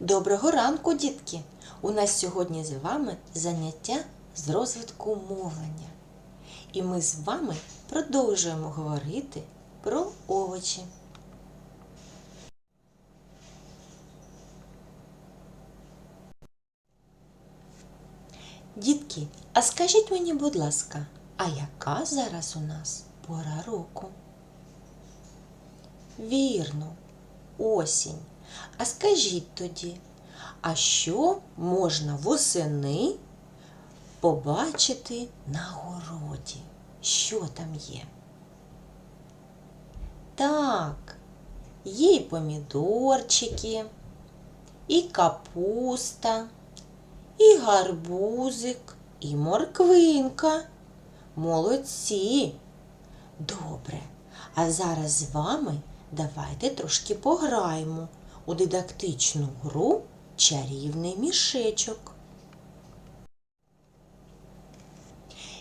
Доброго ранку, дітки! У нас сьогодні з вами заняття з розвитку мовлення. І ми з вами продовжуємо говорити про овочі. Дітки, а скажіть мені, будь ласка, а яка зараз у нас пора року? Вірно, осінь. А скажіть тоді, а що можна восени побачити на городі? Що там є? Так, є і помідорчики, і капуста, і гарбузик, і морквинка. Молодці! Добре. А зараз з вами давайте трошки пограємо у дидактичну гру Чарівний мішечок.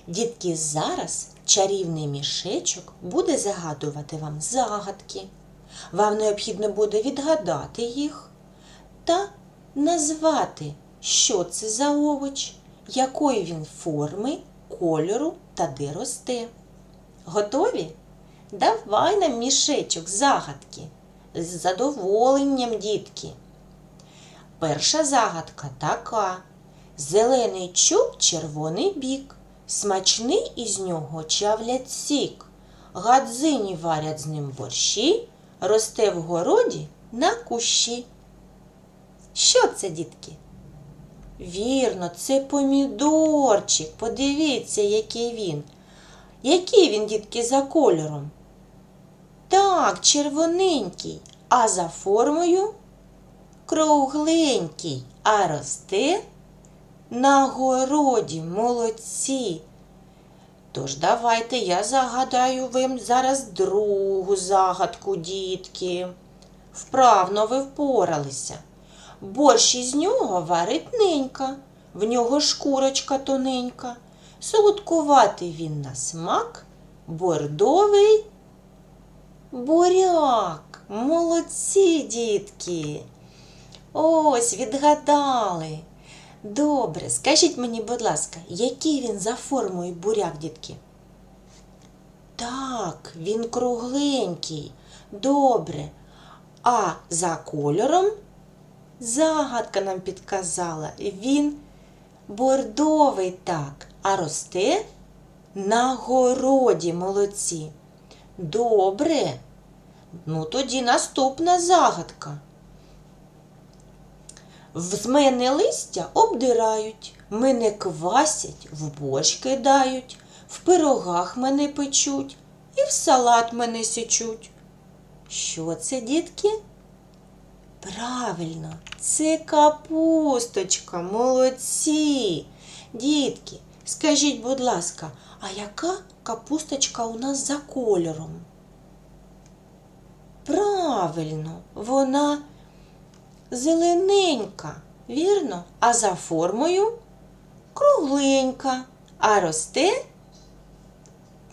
Дітки, зараз чарівний мішечок буде загадувати вам загадки. Вам необхідно буде відгадати їх та назвати, що це за овоч, якої він форми, кольору та де росте. Готові? Давай нам мішечок загадки. З задоволенням, дітки. Перша загадка така. Зелений чуб, червоний бік. Смачний із нього чавлять сік. Гадзині варять з ним борщі, росте в городі на кущі. Що це, дітки? Вірно, це помідорчик. Подивіться, який він. Який він, дітки, за кольором? Так, червоненький, а за формою кругленький, а росте на городі молодці. Тож давайте я загадаю вам зараз другу загадку, дітки. Вправно ви впоралися. Борщ із нього варить ненька, в нього шкурочка тоненька. Солодкуватий він на смак, бордовий буряк. Молодці, дітки. Ось відгадали. Добре, скажіть мені, будь ласка, який він за формою буряк, дітки? Так, він кругленький. Добре. А за кольором загадка нам підказала. Він бордовий так, а росте на городі молодці. Добре. Ну тоді наступна загадка. В мене листя обдирають, мене квасять, в борщ кидають, в пирогах мене печуть і в салат мене січуть. Що це, дітки? Правильно, це капусточка, молодці. Дітки, скажіть, будь ласка, а яка капусточка у нас за кольором? Правильно, вона зелененька, вірно? А за формою кругленька, а росте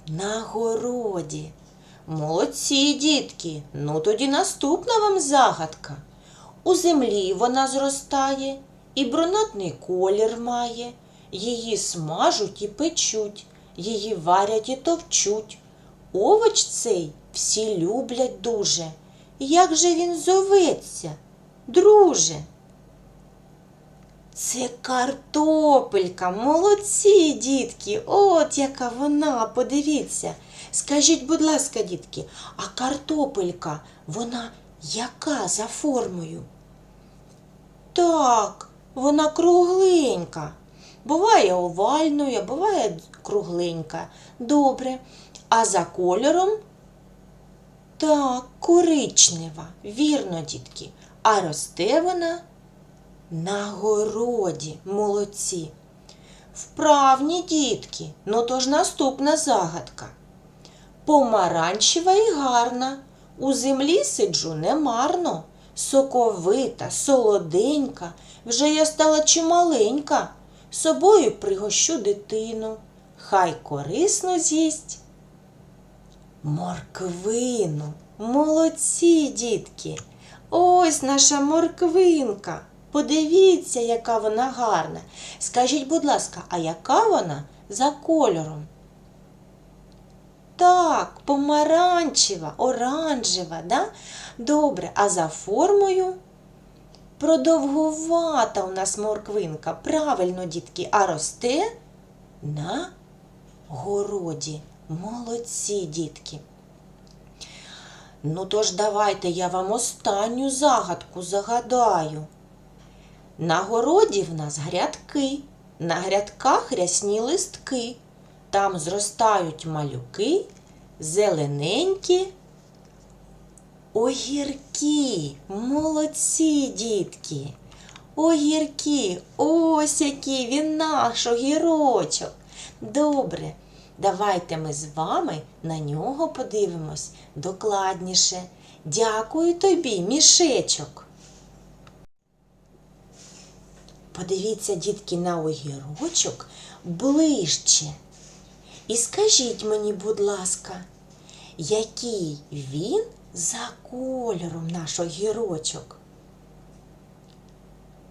на городі. Молодці, дітки. Ну тоді наступна вам загадка. У землі вона зростає, і брунатний колір має. Її смажуть і печуть, її варять і товчуть. Овоч цей всі люблять дуже. Як же він зоветься, друже? Це картопелька, молодці, дітки, от яка вона, подивіться. Скажіть, будь ласка, дітки, а картопелька, вона яка за формою? Так, вона кругленька. Буває овальною, буває кругленька. Добре. А за кольором? Так, коричнева. Вірно, дітки. А росте вона на городі. Молодці. Вправні дітки. Ну то ж наступна загадка. Помаранчева і гарна. У землі сиджу немарно. Соковита, солоденька, вже я стала чималенька. Собою пригощу дитину, хай корисно з'їсть. Морквину, молодці, дітки. Ось наша морквинка. Подивіться, яка вона гарна. Скажіть, будь ласка, а яка вона за кольором? Так, помаранчева, оранжева, да? Добре, а за формою? Продовгувата у нас морквинка. Правильно, дітки, а росте на городі. Молодці, дітки. Ну тож давайте я вам останню загадку загадаю. На городі в нас грядки, на грядках рясні листки. Там зростають малюки, зелененькі, огірки. Молодці, дітки. Огірки, ось який він наш огірочок. Добре, давайте ми з вами на нього подивимось докладніше. Дякую тобі, мішечок. Подивіться, дітки, на огірочок ближче. І скажіть мені, будь ласка, який він за кольором наш огірочок?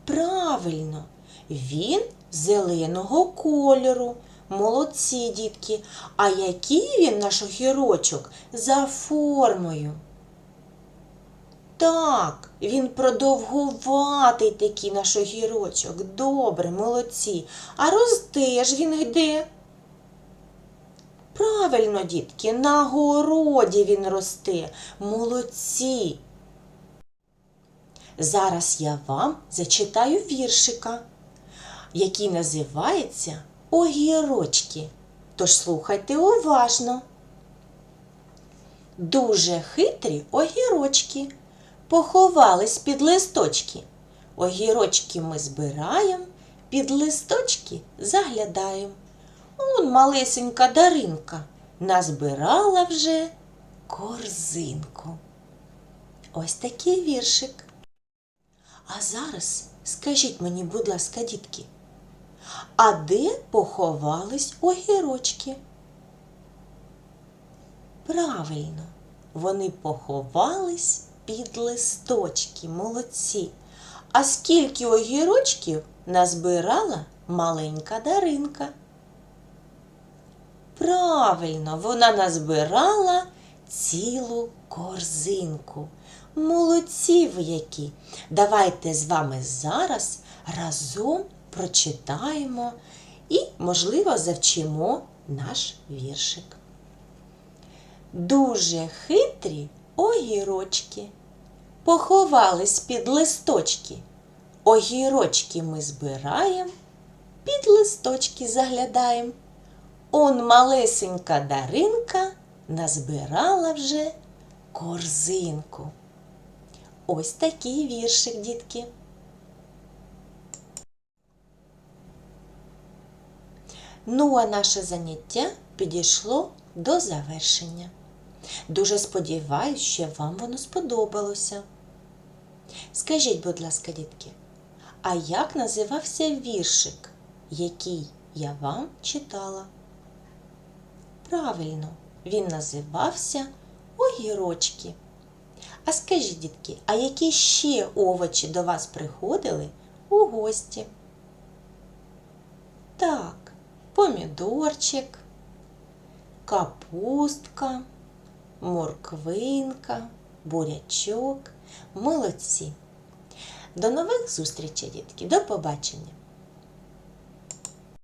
Правильно, він зеленого кольору. Молодці, дітки. А який він наш огірочок за формою? Так, він продовгуватий такий наш огірочок. Добре, молодці. А росте ж він де? Правильно, дітки, на городі він росте. Молодці. Зараз я вам зачитаю віршика, який називається Огірочки. Тож слухайте уважно. Дуже хитрі огірочки поховались під листочки. Огірочки ми збираємо, під листочки заглядаємо. Он малесенька Даринка назбирала вже корзинку. Ось такий віршик. А зараз скажіть мені, будь ласка, дітки, а де поховались огірочки? Правильно, вони поховались під листочки, молодці. А скільки огірочків назбирала маленька Даринка? Правильно, вона назбирала цілу корзинку. Молодці ви які! Давайте з вами зараз разом прочитаємо і, можливо, завчимо наш віршик. Дуже хитрі огірочки поховались під листочки. Огірочки ми збираємо, під листочки заглядаємо. Он малесенька Даринка назбирала вже корзинку. Ось такий віршик, дітки. Ну, а наше заняття підійшло до завершення. Дуже сподіваюся, що вам воно сподобалося. Скажіть, будь ласка, дітки, а як називався віршик, який я вам читала? Правильно, він називався Огірочки. А скажіть, дітки, а які ще овочі до вас приходили у гості? Так, помідорчик, капустка, морквинка, бурячок. Молодці. До нових зустрічей, дітки. До побачення!